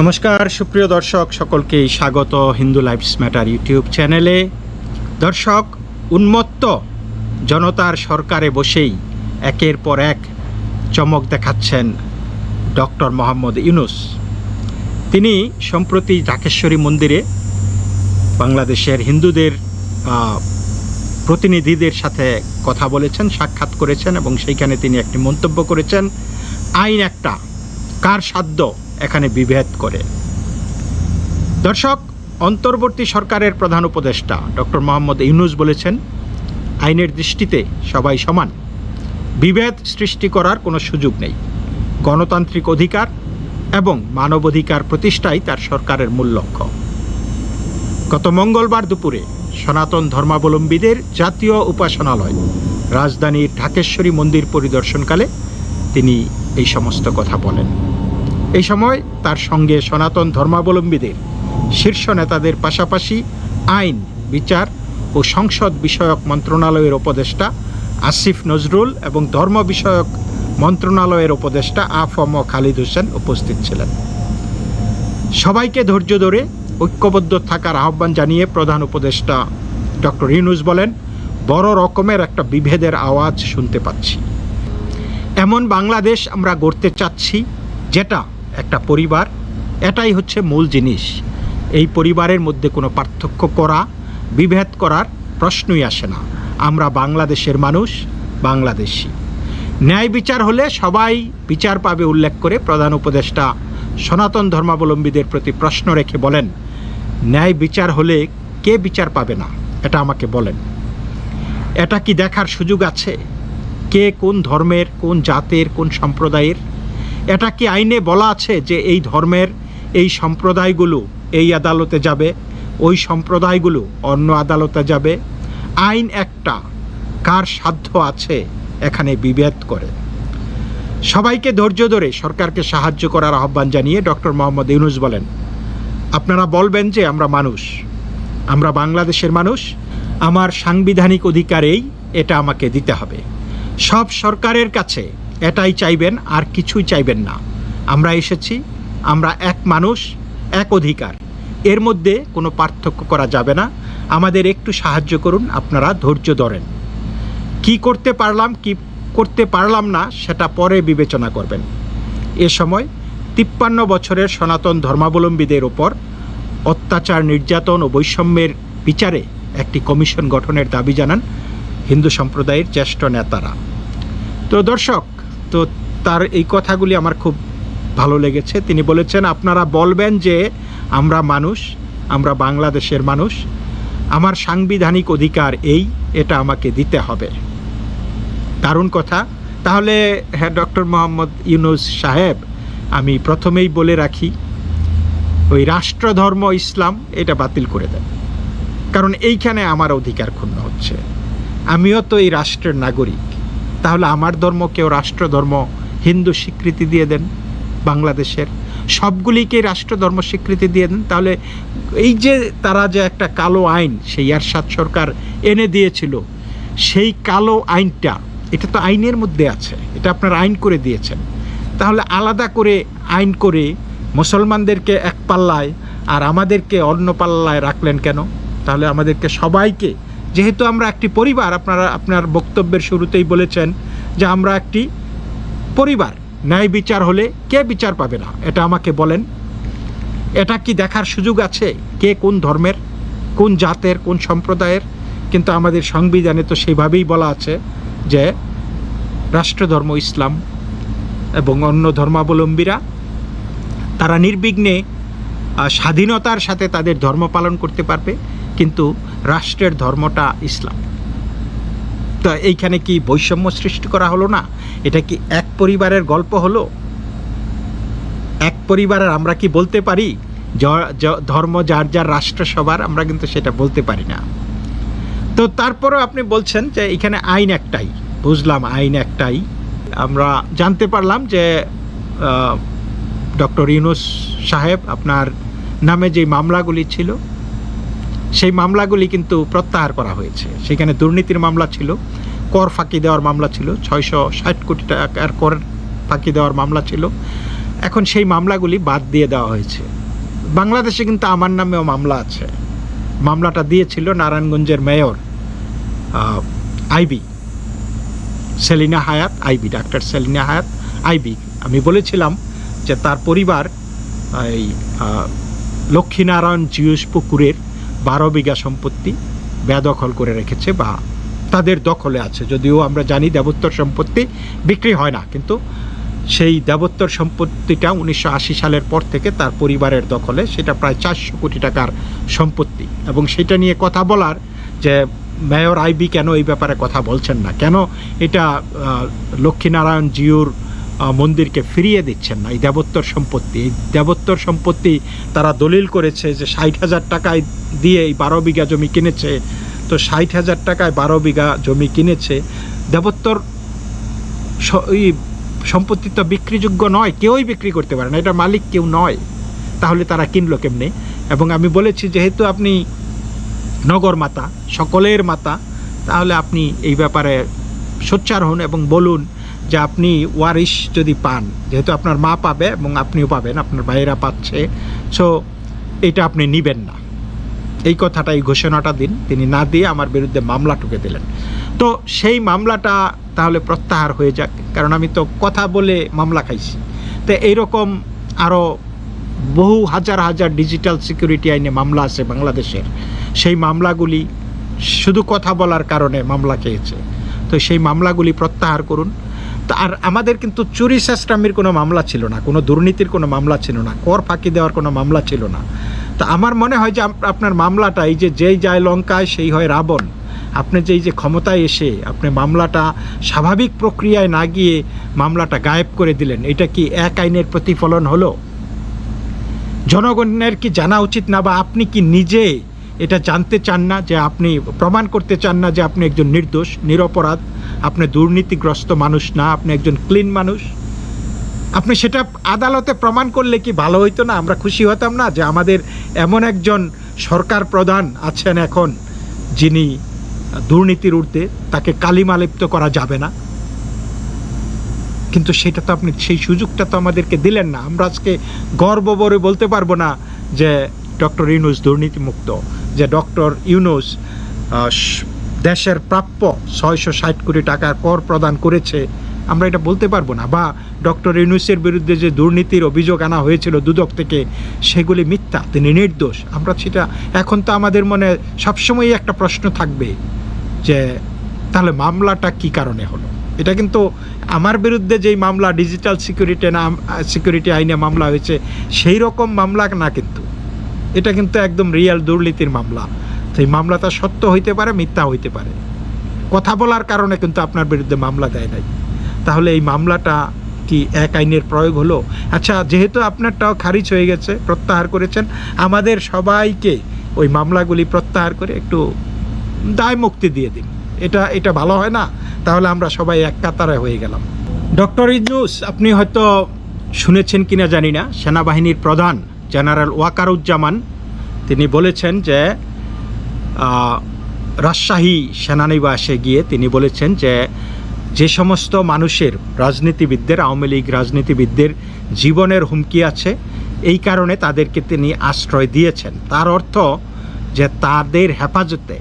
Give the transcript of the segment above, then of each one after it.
নমস্কার, সুপ্রিয় দর্শক, সকলকেই স্বাগত হিন্দু লাইফস ম্যাটার ইউটিউব চ্যানেলে। দর্শক, উন্মত্ত জনতার সরকারে বসেই একের পর এক চমক দেখাচ্ছেন ডক্টর মোহাম্মদ ইউনুস। তিনি সম্প্রতি ঢাকেশ্বরী মন্দিরে বাংলাদেশের হিন্দুদের প্রতিনিধিদের সাথে কথা বলেছেন, সাক্ষাৎ করেছেন এবং সেইখানে তিনি একটি মন্তব্য করেছেন। আইন একটা, কার সাধ্য এখানে বিভেদ করে। দর্শক, অন্তর্বর্তী সরকারের প্রধান উপদেষ্টা ডক্টর মোহাম্মদ ইউনুস বলেছেন, আইনের দৃষ্টিতে সবাই সমান। বিভেদ সৃষ্টি করার কোনো সুযোগ নেই। গণতান্ত্রিক অধিকার এবং মানবাধিকার প্রতিষ্ঠাই তার সরকারের মূল লক্ষ্য। গত মঙ্গলবার দুপুরে সনাতন ধর্মাবলম্বীদের জাতীয় উপাসনালয় রাজধানীর ঢাকেশ্বরী মন্দির পরিদর্শনকালে তিনি এই সমস্ত কথা বলেন। এই সময় তার সঙ্গে সনাতন ধর্মাবলম্বীদের, শীর্ষ নেতাদের পাশাপাশি আইন, বিচার ও সংসদ বিষয়ক মন্ত্রণালয়ের উপদেষ্টা আসিফ নজরুল এবং ধর্ম বিষয়ক মন্ত্রণালয়ের উপদেষ্টা আফম খালিদ হোসেন উপস্থিত ছিলেন। সবাইকে ধৈর্য ধরে ঐক্যবদ্ধ থাকার আহ্বান জানিয়ে প্রধান উপদেষ্টা ডক্টর ইউনুস বলেন, বড় রকমের একটা বিভেদের আওয়াজ শুনতে পাচ্ছি। এমন বাংলাদেশ আমরা গড়তে চাচ্ছি, যেটা একটা পরিবার, এটাই হচ্ছে মূল জিনিস। এই পরিবারের মধ্যে কোনো পার্থক্য করা, বিভেদ করার প্রশ্নই আসে না। আমরা বাংলাদেশের মানুষ, বাংলাদেশি। ন্যায় বিচার হলে সবাই বিচার পাবে উল্লেখ করে প্রধান উপদেষ্টা সনাতন ধর্মাবলম্বীদের প্রতি প্রশ্ন রেখে বলেন, ন্যায় বিচার হলে কে বিচার পাবে না? এটা আমাকে বলেন। এটা কি দেখার সুযোগ আছে? কে কোন ধর্মের, কোন জাতের, কোন সম্প্রদায়ের? এটা কি আইনে বলা আছে যে এই ধর্মের এই সম্প্রদায়গুলো এই আদালতে যাবে, ওই সম্প্রদায়গুলো অন্য আদালতে যাবে? আইন একটা, কার সাধ্য আছে এখানে বিভেদ করে। সবাইকে ধৈর্য ধরে সরকারকে সাহায্য করার আহ্বান জানিয়ে ডক্টর মোহাম্মদ ইউনুস বলেন, আপনারা বলবেন যে আমরা মানুষ, আমরা বাংলাদেশের মানুষ, আমার সাংবিধানিক অধিকারেই এটা আমাকে দিতে হবে। সব সরকারের কাছে এটাই চাইবেন আর কিছুই চাইবেন না। আমরা এসেছি, আমরা এক মানুষ, এক অধিকার। এর মধ্যে কোনো পার্থক্য করা যাবে না। আমাদের একটু সাহায্য করুন, আপনারা ধৈর্য ধরেন। কি করতে পারলাম, কি করতে পারলাম না, সেটা পরে বিবেচনা করবেন। এ সময় তিপ্পান্ন বছরের সনাতন ধর্মাবলম্বীদের ওপর অত্যাচার, নির্যাতন ও বৈষম্যের বিচারে একটি কমিশন গঠনের দাবি জানান হিন্দু সম্প্রদায়ের জ্যেষ্ঠ নেতারা। তো দর্শক তো তার এই কথাগুলি আমার খুব ভালো লেগেছে। তিনি বলেছেন, আপনারা বলবেন যে আমরা মানুষ, আমরা বাংলাদেশের মানুষ, আমার সাংবিধানিক অধিকার এই, এটা আমাকে দিতে হবে। দারুণ কথা। তাহলে হ্যাঁ ডক্টর মোহাম্মদ ইউনুস সাহেব, আমি প্রথমেই বলে রাখি, ওই রাষ্ট্রধর্ম, ইসলাম, এটা বাতিল করে দেন। কারণ এইখানে আমার অধিকার ক্ষুণ্ণ হচ্ছে। আমিও তো এই রাষ্ট্রের নাগরিক। তাহলে আমার ধর্মকেও রাষ্ট্রধর্ম, হিন্দু স্বীকৃতি দিয়ে দেন বাংলাদেশের। সবগুলিকে রাষ্ট্রধর্ম স্বীকৃতি দিয়ে দেন। তাহলে এই যে তারা যে একটা কালো আইন সেই আরশাদ সরকার এনে দিয়েছিল, সেই কালো আইনটা, এটা তো আইনের মধ্যে আছে, এটা আপনার আইন করে দিয়েছেন। তাহলে আলাদা করে আইন করে মুসলমানদেরকে এক পাল্লায় আর আমাদেরকে অন্য পাল্লায় রাখলেন কেন? তাহলে আমাদেরকে সবাইকে যেহেতু আমরা একটি পরিবার, আপনারা, আপনার বক্তব্যের শুরুতেই বলেছেন যে আমরা একটি পরিবার। ন্যায় বিচার হলে কে বিচার পাবে না? এটা আমাকে বলেন। এটা কি দেখার সুযোগ আছে? কে কোন ধর্মের, কোন জাতের, কোন সম্প্রদায়ের? কিন্তু আমাদের সংবিধানে তো সেইভাবেই বলা আছে যে রাষ্ট্রধর্ম ইসলাম এবং অন্য ধর্মাবলম্বীরা, তারা নির্বিঘ্নে স্বাধীনতার সাথে তাদের ধর্ম পালন করতে পারবে। কিন্তু রাষ্ট্রের ধর্মটা ইসলাম। তো এইখানে কি বৈষম্য সৃষ্টি করা হলো না? এটা কি এক পরিবারের গল্প হলো? এক পরিবারের আমরা কি বলতে পারি? ধর্ম যার যার রাষ্ট্র সবার, আমরা কিন্তু সেটা বলতে পারি না। তো তারপরেও আপনি বলছেন যে এখানে আইন একটাই। বুঝলাম, আইন একটাই। আমরা জানতে পারলাম যে ডক্টর ইউনুস সাহেব আপনার নামে যে মামলাগুলি ছিল সেই মামলাগুলি কিন্তু প্রত্যাহার করা হয়েছে। সেখানে দুর্নীতির মামলা ছিল, কর ফাঁকি দেওয়ার মামলা ছিল, ছয়শো ষাট কোটি টাকার কর ফাঁকি দেওয়ার মামলা ছিল। এখন সেই মামলাগুলি বাদ দিয়ে দেওয়া হয়েছে। বাংলাদেশে কিন্তু আমার নামেও মামলা আছে। মামলাটা দিয়েছিল নারায়ণগঞ্জের মেয়র আইবি, সেলিনা হায়াত, আইবি, ডাক্তার সেলিনা হায়াত, আইবি। আমি বলেছিলাম যে তার পরিবার, এই লক্ষ্মীনারায়ণ জিউস পুকুরের বারো বিঘা সম্পত্তি বেদখল করে রেখেছে বা তাদের দখলে আছে। যদিও আমরা জানি দেবোত্তর সম্পত্তি বিক্রি হয় না, কিন্তু সেই দেবোত্তর সম্পত্তিটা উনিশশো আশি সালের পর থেকে তার পরিবারের দখলে, সেটা প্রায় চারশো কোটি টাকার সম্পত্তি। এবং সেটা নিয়ে কথা বলার যে মেয়র আইবি কেন এই ব্যাপারে কথা বলছেন না, কেন এটা লক্ষ্মীনারায়ণ জিউর মন্দিরকে ফিরিয়ে দিচ্ছেন না। এই দেবোত্তর সম্পত্তি, এই দেবোত্তর সম্পত্তি তারা দলিল করেছে যে ষাট হাজার টাকায় দিয়ে এই বারো বিঘা জমি কিনেছে। তো ষাট হাজার টাকায় বারো বিঘা জমি কিনেছে। দেবোত্তর সম্পত্তি তো বিক্রিযোগ্য নয়, কেউই বিক্রি করতে পারে না। এটা মালিক কেউ নয়। তাহলে তারা কিনলো কেমনে? এবং আমি বলেছি, যেহেতু আপনি নগর মাতা, সকলের মাতা, তাহলে আপনি এই ব্যাপারে সোচ্চার হন এবং বলুন যে আপনি ওয়ারিশ যদি পান, যেহেতু আপনার মা পাবে এবং আপনিও পাবেন, আপনার ভাইয়েরা পাচ্ছে সো এটা আপনি নিবেন না। এই কথাটা, এই ঘোষণাটা দিন, তিনি না দিয়ে আমার বিরুদ্ধে মামলা টুকে দিলেন। তো সেই মামলাটা তাহলে প্রত্যাহার হয়ে যাক, কারণ আমি তো কথা বলে মামলা খাইছি। তো এইরকম আরও বহু হাজার হাজার ডিজিটাল সিকিউরিটি আইনে মামলা আছে বাংলাদেশের। সেই মামলাগুলি শুধু কথা বলার কারণে মামলা খেয়েছে। তো সেই মামলাগুলি প্রত্যাহার করুন। আর আমাদের কিন্তু চুরি চেষ্টামির কোনো মামলা ছিল না, কোনো দুর্নীতির কোনো মামলা ছিল না, কর ফাঁকি দেওয়ার কোনো মামলা ছিল না। তা আমার মনে হয় যে আপ- আপনার মামলাটা এই যে যেই যায় লঙ্কায় সেই হয় রাবণ। আপনি যেই যে ক্ষমতায় এসে আপনি মামলাটা স্বাভাবিক প্রক্রিয়ায় না গিয়ে মামলাটা গায়েব করে দিলেন, এটা কি এক আইনের প্রতিফলন হলো? জনগণের কি জানা উচিত না বা আপনি কি নিজে এটা জানতে চান না যে আপনি প্রমাণ করতে চান না যে আপনি একজন নির্দোষ, নিরপরাধ, আপনি দুর্নীতিগ্রস্ত মানুষ না, আপনি একজন ক্লিন মানুষ। আপনি সেটা আদালতে প্রমাণ করলে কি ভালো হইতো না? আমরা খুশি হতাম না যে আমাদের এমন একজন সরকার প্রধান আছেন এখন, যিনি দুর্নীতির ঊর্ধ্বে, তাকে কালিমালিপ্ত করা যাবে না। কিন্তু সেটা তো আপনি, সেই সুযোগটা তো আমাদেরকে দিলেন না। আমরা আজকে গর্ব বলে বলতে পারব না যে ডক্টর ইউনুস দুর্নীতিমুক্ত। যে ডক্টর ইউনুস দেশের প্রাপ্য ছয়শো ষাট কোটি টাকার কর প্রদান করেছে, আমরা এটা বলতে পারব না। বা ডক্টর ইউনুসের বিরুদ্ধে যে দুর্নীতির অভিযোগ আনা হয়েছিল দুদক থেকে, সেগুলি মিথ্যা, তিনি নির্দোষ। আমরা সেটা, এখন তো আমাদের মনে সবসময়ই একটা প্রশ্ন থাকবে যে, তাহলে মামলাটা কি কারণে হলো? এটা কিন্তু আমার বিরুদ্ধে যেই মামলা, ডিজিটাল সিকিউরিটি না সিকিউরিটি আইনে মামলা হয়েছে, সেই রকম মামলা না কিন্তু। এটা কিন্তু একদম রিয়াল দুর্নীতির মামলা। সেই মামলাটা সত্য হইতে পারে, মিথ্যা হইতে পারে। কথা বলার কারণে কিন্তু আপনার বিরুদ্ধে মামলা দেয় নাই। তাহলে এই মামলাটা কি এক আইনের প্রয়োগ হলো? আচ্ছা যেহেতু আপনারটাও খারিজ হয়ে গেছে, প্রত্যাহার করেছেন, আমাদের সবাইকে ওই মামলাগুলি প্রত্যাহার করে একটু দায় মুক্তি দিয়ে দিন। এটা এটা ভালো হয় না? তাহলে আমরা সবাই এক কাতারে হয়ে গেলাম। ডক্টর ইজনুস আপনি হয়তো শুনেছেন কিনা জানি না, সেনাবাহিনীর প্রধান জেনারেল ওয়াকারুজ্জামান, তিনি বলেছেন যে রাজশাহী সেনানিবাসে গিয়ে তিনি বলেছেন যে যে সমস্ত মানুষের রাজনীতিবিদদের, আওয়ামী লীগ রাজনীতিবিদদের জীবনের হুমকি আছে, এই কারণে তাদেরকে তিনি আশ্রয় দিয়েছেন। তার অর্থ যে তাদের হেফাজতে,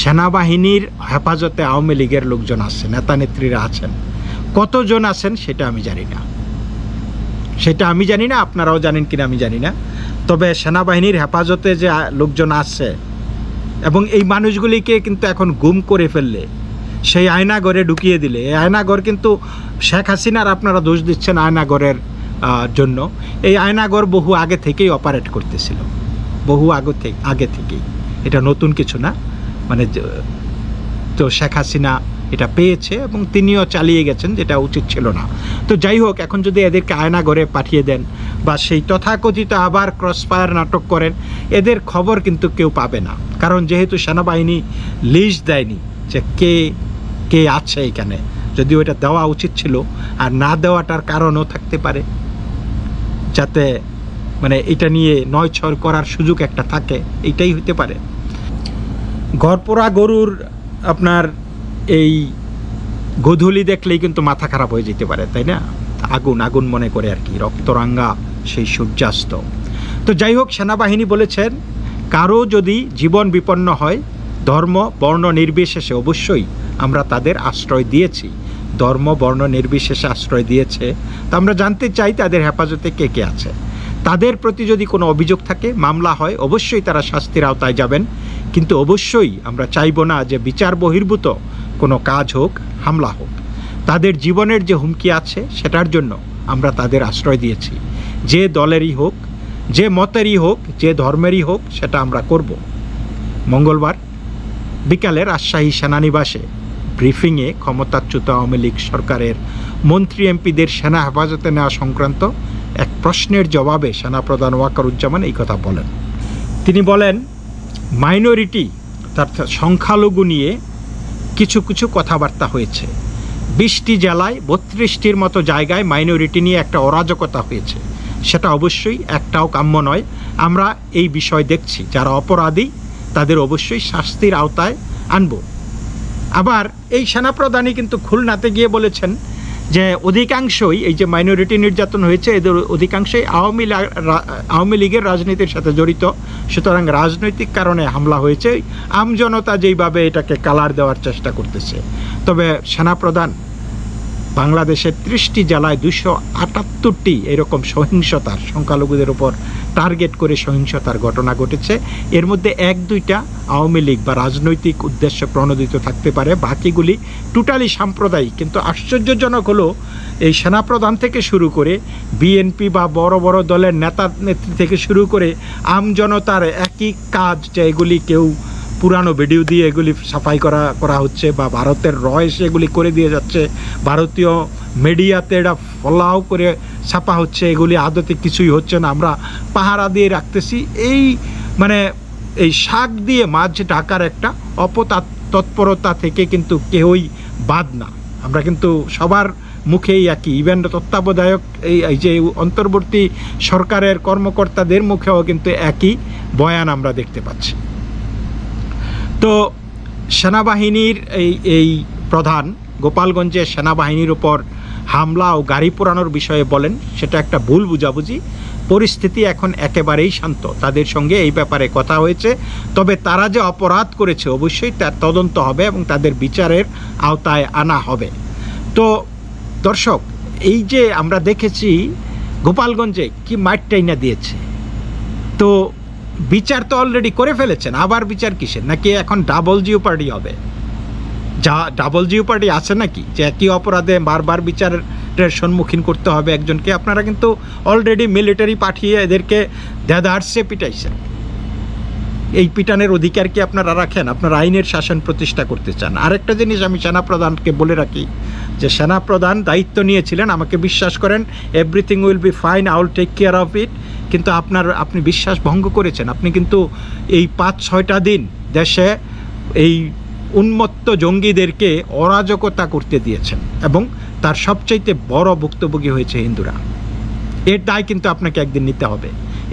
সেনাবাহিনীর হেফাজতে আওয়ামী লীগের লোকজন আছে নেতা নেত্রীরা আছেন। কতজন আছেন সেটা আমি জানি না। সেটা আমি জানি না, আপনারাও জানেন কিনা আমি জানি না। তবে সেনাবাহিনীর হেফাজতে যে লোকজন আসছে এবং এই মানুষগুলিকে কিন্তু এখন গুম করে ফেললে, সেই আয়নাগরে ঢুকিয়ে দিলে। এই আয়নাগর কিন্তু শেখ হাসিনার আপনারা দোষ দিচ্ছেন আয়নাগরের জন্য। এই আয়নাগর বহু আগে থেকেই অপারেট করতেছিল। বহু আগে থেকে আগে থেকেই। এটা নতুন কিছু না। মানে তো শেখ হাসিনা এটা পেয়েছে এবং তিনিও চালিয়ে গেছেন, যেটা উচিত ছিল না। তো যাই হোক, এখন যদি এদেরকে আয়না ঘরে পাঠিয়ে দেন বা সেই তথাকথিত আবার ক্রসফায়ার নাটক করেন, এদের খবর কিন্তু কেউ পাবে না। কারণ যেহেতু সেনাবাহিনী লিস্ট দেয়নি যে কে কে আছে এখানে যদি ওটা দেওয়া উচিত ছিল, আর না দেওয়াটার কারণও থাকতে পারে। যাতে মানে এটা নিয়ে নয় ছয় করার সুযোগ একটা থাকে, এটাই হতে পারে। ঘরপোড়া গরুর আপনার এই গোধূলি দেখলেই কিন্তু মাথা খারাপ হয়ে যেতে পারে, তাই না? আগুন আগুন মনে করে আর কি, রক্তরাঙ্গা সেই সূর্যাস্ত। তো যাই হোক সেনাবাহিনী বলেছেন, কারও যদি জীবন বিপন্ন হয়, ধর্ম, বর্ণ নির্বিশেষে অবশ্যই আমরা তাদের আশ্রয় দিয়েছি। ধর্ম, বর্ণ নির্বিশেষে আশ্রয় দিয়েছে। তো আমরা জানতে চাই তাদের হেফাজতে কে কে আছে। তাদের প্রতি যদি কোনো অভিযোগ থাকে, মামলা হয়, অবশ্যই তারা শাস্তির আওতায় যাবেন। কিন্তু অবশ্যই আমরা চাইব না যে বিচার বহির্ভূত কোনো কাজ হোক, হামলা হোক। তাদের জীবনের যে হুমকি আছে, সেটার জন্য আমরা তাদের আশ্রয় দিয়েছি। যে দলেরই হোক, যে মতেরই হোক, যে ধর্মেরই হোক, সেটা আমরা করব। মঙ্গলবার বিকালে রাজশাহী সেনানিবাসে ব্রিফিংয়ে ক্ষমতাচ্যুত আওয়ামী লীগ সরকারের মন্ত্রী এমপিদের সেনা হেফাজতে নেওয়া সংক্রান্ত এক প্রশ্নের জবাবে সেনাপ্রধান ওয়াকারুজ্জামান এই কথা বলেন। তিনি বলেন, মাইনরিটি অর্থাৎ সংখ্যালঘু নিয়ে কিছু কিছু কথাবার্তা হয়েছে। বিশটি জেলায় বত্রিশটির মতো জায়গায় মাইনরিটি নিয়ে একটা অরাজকতা হয়েছে। সেটা অবশ্যই একটাও কাম্য নয়। আমরা এই বিষয় দেখছি, যারা অপরাধী, তাদের অবশ্যই শাস্তির আওতায় আনব। আবার এই সেনাপ্রধানই কিন্তু খুলনাতে গিয়ে বলেছেন যে অধিকাংশই, এই যে মাইনরিটি নির্যাতন হয়েছে, এদের অধিকাংশই আওয়ামী আওয়ামী লীগের রাজনীতির সাথে জড়িত। সুতরাং রাজনৈতিক কারণে হামলা হয়েছে। আমজনতা যেইভাবে এটাকে কালার দেওয়ার চেষ্টা করতেছে। তবে সেনাপ্রধান বাংলাদেশের ত্রিশটি জেলায় দুশো আটাত্তরটি এরকম সহিংসতার, সংখ্যালঘুদের উপর টার্গেট করে সহিংসতার ঘটনা ঘটেছে। এর মধ্যে এক, দুইটা আওয়ামী লীগ বা রাজনৈতিক উদ্দেশ্য প্রণোদিত থাকতে পারে, বাকিগুলি টোটালি সাম্প্রদায়িক। কিন্তু আশ্চর্যজনক হলো, এই সেনাপ্রধান থেকে শুরু করে বিএনপি বা বড় বড় দলের নেতা নেত্রী থেকে শুরু করে আমজনতার একই কাজ যে এগুলি কেউ পুরানো ভিডিও দিয়ে এগুলি সাফাই করা করা হচ্ছে বা ভারতের র এসে এগুলি করে দিয়ে যাচ্ছে। ভারতীয় মিডিয়াতে এটা ফলাও করে ছাপা হচ্ছে, এগুলি আদতে কিছুই হচ্ছে না। আমরা পাহারা দিয়ে রাখতেছি। এই মানে এই শাক দিয়ে মাছ ঢাকার একটা অপতা তৎপরতা থেকে কিন্তু কেউই বাদ না। আমরা কিন্তু সবার মুখেই একই। ইভেন তত্ত্বাবধায়ক এই এই যে অন্তর্বর্তী সরকারের কর্মকর্তাদের মুখেও কিন্তু একই বয়ান আমরা দেখতে পাচ্ছি। তো সেনাবাহিনীর এই এই প্রধান গোপালগঞ্জে সেনাবাহিনীর উপর হামলা ও গাড়ি পোড়ানোর বিষয়ে বলেন, সেটা একটা ভুল বুঝাবুঝি। পরিস্থিতি এখন একেবারেই শান্ত। তাদের সঙ্গে এই ব্যাপারে কথা হয়েছে। তবে তারা যে অপরাধ করেছে, অবশ্যই তার তদন্ত হবে এবং তাদের বিচারের আওতায় আনা হবে। তো দর্শক, এই যে আমরা দেখেছি, গোপালগঞ্জে কি মাইটটাইনা দিয়েছে। তো বিচার তো অলরেডি করে ফেলেছেন, আবার বিচার কিসের? নাকি এখন ডাবল জিও পার্টি হবে? যা ডাবল জিও পার্টি আছে নাকি? যে একই অপরাধে বারবার বিচারের সম্মুখীন করতে হবে একজনকে? আপনারা কিন্তু অলরেডি মিলিটারি পাঠিয়ে এদেরকে দেদার্সে পিটাইছেন। এই পিটানের অধিকার কি আপনারা রাখেন? আপনারা আইনের শাসন প্রতিষ্ঠা করতে চান। আরেকটা জিনিস আমি সেনাপ্রধানকে বলে রাখি, যে সেনাপ্রধান দায়িত্ব নিয়েছিলেন, আমাকে বিশ্বাস করেন everything will be fine I will take care of it কিন্তু আপনার, আপনি বিশ্বাস ভঙ্গ করেছেন। আপনি কিন্তু এই পাঁচ, ছয়টা দিন দেশে এই উন্মত্ত জঙ্গিদেরকে অরাজকতা করতে দিয়েছেন, এবং তার সবচাইতে বড় ভুক্তভোগী হয়েছে হিন্দুরা। এর দায় কিন্তু আপনাকে একদিন নিতে হবে।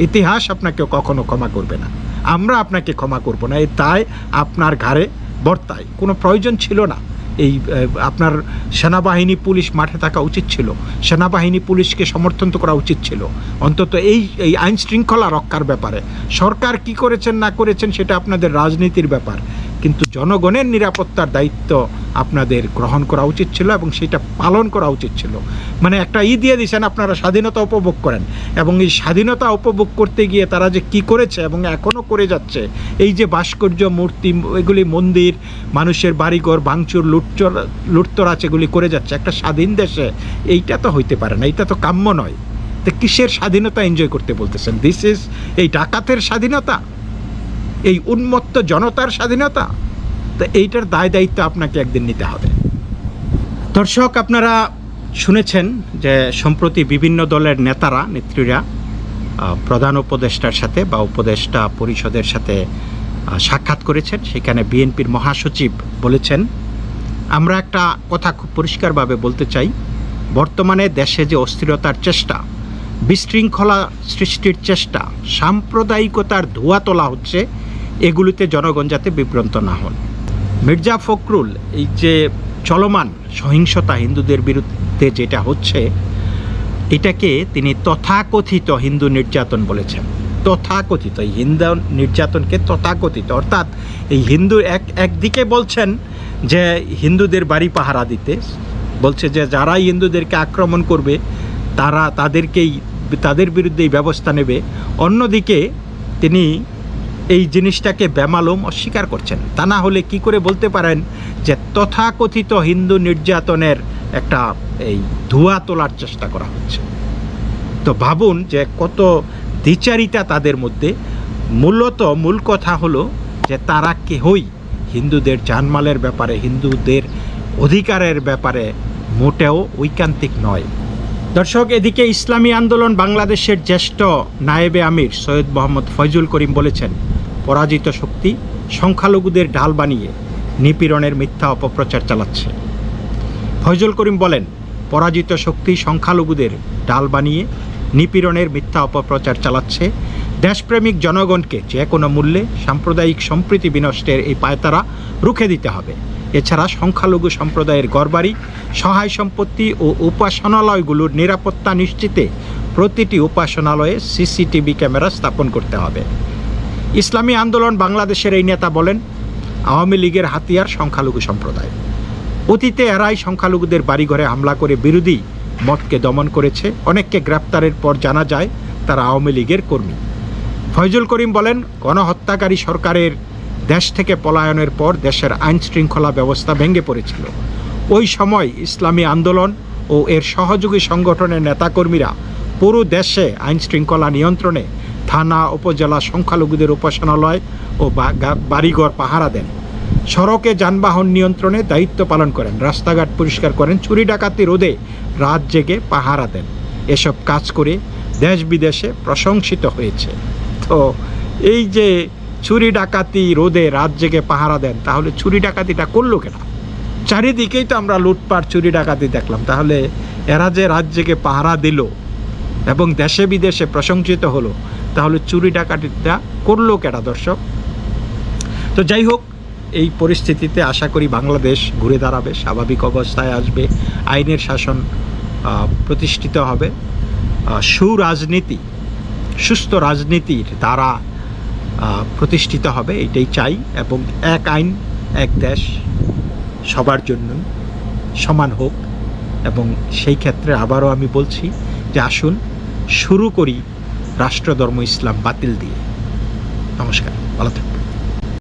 ইতিহাস আপনাকে কখনো ক্ষমা করবে না। আমরা আপনাকে ক্ষমা করব না। এই তাই আপনার ঘাড়ে বর্তায়। কোনো প্রয়োজন ছিল না। এই আপনার সেনাবাহিনী, পুলিশ মাঠে থাকা উচিত ছিল। সেনাবাহিনী, পুলিশকে সমর্থন তো করা উচিত ছিল। অন্তত এই এই আইন শৃঙ্খলা রক্ষার ব্যাপারে। সরকার কি করেছেন, না করেছেন, সেটা আপনাদের রাজনীতির ব্যাপার। কিন্তু জনগণের নিরাপত্তার দায়িত্ব আপনাদের গ্রহণ করা উচিত ছিল এবং সেটা পালন করা উচিত ছিল। মানে একটা ই দিয়ে দিয়েছেন আপনারা স্বাধীনতা উপভোগ করেন এবং এই স্বাধীনতা উপভোগ করতে গিয়ে তারা যে কি করেছে এবং এখনও করে যাচ্ছে, এই যে ভাস্কর্য, মূর্তি, এগুলি মন্দির, মানুষের বাড়িঘর, ভাঙচুর, লুটচর, লুটতরাজ এগুলি করে যাচ্ছে। একটা স্বাধীন দেশে এইটা তো হইতে পারে না, এইটা তো কাম্য নয়। তো কিসের স্বাধীনতা এনজয় করতে বলতেছেন? দিস ইজ এই ডাকাতের স্বাধীনতা? এই উন্মত্ত জনতার স্বাধীনতা? তো এইটার দায় দায়িত্ব আপনাকে একদিন নিতে হবে। দর্শক, আপনারা শুনেছেন যে সম্প্রতি বিভিন্ন দলের নেতারা, নেত্রীরা প্রধান উপদেষ্টার সাথে বা উপদেষ্টা পরিষদের সাথে সাক্ষাৎ করেছেন। সেখানে বিএনপির মহাসচিব বলেছেন, আমরা একটা কথা খুব পরিষ্কারভাবে বলতে চাই। বর্তমানে দেশে যে অস্থিরতার চেষ্টা, বিশৃঙ্খলা সৃষ্টির চেষ্টা, সাম্প্রদায়িকতার ধোয়া তোলা হচ্ছে এগুলিতে জনগণ যাতে বিভ্রান্ত না হন। মির্জা ফখরুল, এই যে চলমান সহিংসতা হিন্দুদের বিরুদ্ধে যেটা হচ্ছে, এটাকে তিনি তথাকথিত হিন্দু নির্যাতন বলেছেন। তথাকথিত, এই হিন্দু নির্যাতনকে তথাকথিত। অর্থাৎ এই হিন্দু এক, একদিকে বলছেন যে হিন্দুদের বাড়ি পাহারা দিতে, বলছে যে যারাই হিন্দুদেরকে আক্রমণ করবে, তারা তাদেরকেই, তাদের বিরুদ্ধেই ব্যবস্থা নেবে। অন্যদিকে তিনি এই জিনিসটাকে বেমালুম অস্বীকার করছেন। তা না হলে কি করে বলতে পারেন যে তথাকথিত হিন্দু নির্যাতনের একটা এই ধোঁয়া তোলার চেষ্টা করা হচ্ছে? তো ভাবুন যে কত দ্বিচারিতা তাদের মধ্যে। মূলত মূল কথা হলো যে তারা কেহই হিন্দুদের জানমালের ব্যাপারে, হিন্দুদের অধিকারের ব্যাপারে মোটেও ঐকান্তিক নয়। দর্শক, এদিকে ইসলামী আন্দোলন বাংলাদেশের জ্যেষ্ঠ নায়েবে আমির সৈয়দ মোহাম্মদ ফয়জুল করিম বলেছেন, পরাজিত শক্তি সংখ্যালঘুদের ঢাল বানিয়ে নিপীড়নের মিথ্যা অপপ্রচার চালাচ্ছে। ফয়জুল করিম বলেন, পরাজিত শক্তি সংখ্যালঘুদের ডাল বানিয়ে নিপীড়নের মিথ্যা অপপ্রচার চালাচ্ছে। দেশপ্রেমিক জনগণকে যে কোনো মূল্যে সাম্প্রদায়িক সম্প্রীতি বিনষ্টের এই পায়তারা রুখে দিতে হবে। এছাড়া সংখ্যালঘু সম্প্রদায়ের গড়বাড়ি, সহায় সম্পত্তি ও উপাসনালয়গুলোর নিরাপত্তা নিশ্চিতে প্রতিটি উপাসনালয়ে সিসিটিভি ক্যামেরা স্থাপন করতে হবে। ইসলামী আন্দোলন বাংলাদেশের এই নেতা বলেন, আওয়ামী লীগের হাতিয়ার সংখ্যালঘু সম্প্রদায়। অতীতে এরাই সংখ্যালঘুদের বাড়িঘরে হামলা করে বিরোধী মতকে দমন করেছে, অনেককে গ্রেপ্তারের পর জানা যায় তারা আওয়ামী লীগের কর্মী। ফয়জুল করিম বলেন, গণহত্যাকারী সরকারের দেশ থেকে পলায়নের পর দেশের আইন শৃঙ্খলা ব্যবস্থা ভেঙে পড়েছিল। ওই সময় ইসলামী আন্দোলন ও এর সহযোগী সংগঠনের নেতাকর্মীরা পুরো দেশে আইন শৃঙ্খলা নিয়ন্ত্রণে থানা, উপজেলা সংখ্যালঘুদের উপাসনালয় ও বাড়িঘর পাহারা দেন। সড়কে যানবাহন নিয়ন্ত্রণে দায়িত্ব পালন করেন। রাস্তাঘাট পরিষ্কার করেন। চুরি ডাকাতি রোধে রাত জেগে পাহারা দেন। এসব কাজ করে দেশ বিদেশে প্রশংসিত হয়েছে। তো এই যে চুরি ডাকাতি রোদে রাত জেগে পাহারা দেন, তাহলে চুরি ডাকাতিটা করল কেন? চারিদিকেই তো আমরা লুটপাট, চুরি ডাকাতি দেখলাম। তাহলে এরা যে রাত জেগে পাহারা দিল এবং দেশে বিদেশে প্রশংসিত হলো, তাহলে চুরি ডাকাতিটা করল কেটা দর্শক? তো যাই হোক, এই পরিস্থিতিতে আশা করি বাংলাদেশ ঘুরে দাঁড়াবে, স্বাভাবিক অবস্থায় আসবে, আইনের শাসন প্রতিষ্ঠিত হবে। সুরাজনীতি, সুস্থ রাজনীতির দ্বারা প্রতিষ্ঠিত হবে, এটাই চাই এবং এক আইন, এক দেশ সবার জন্য সমান হোক এবং সেই ক্ষেত্রে আবারও আমি বলছি যে আসুন, শুরু করি রাষ্ট্রধর্ম ইসলাম বাতিল দিয়ে। নমস্কার, ভালো থাকুন।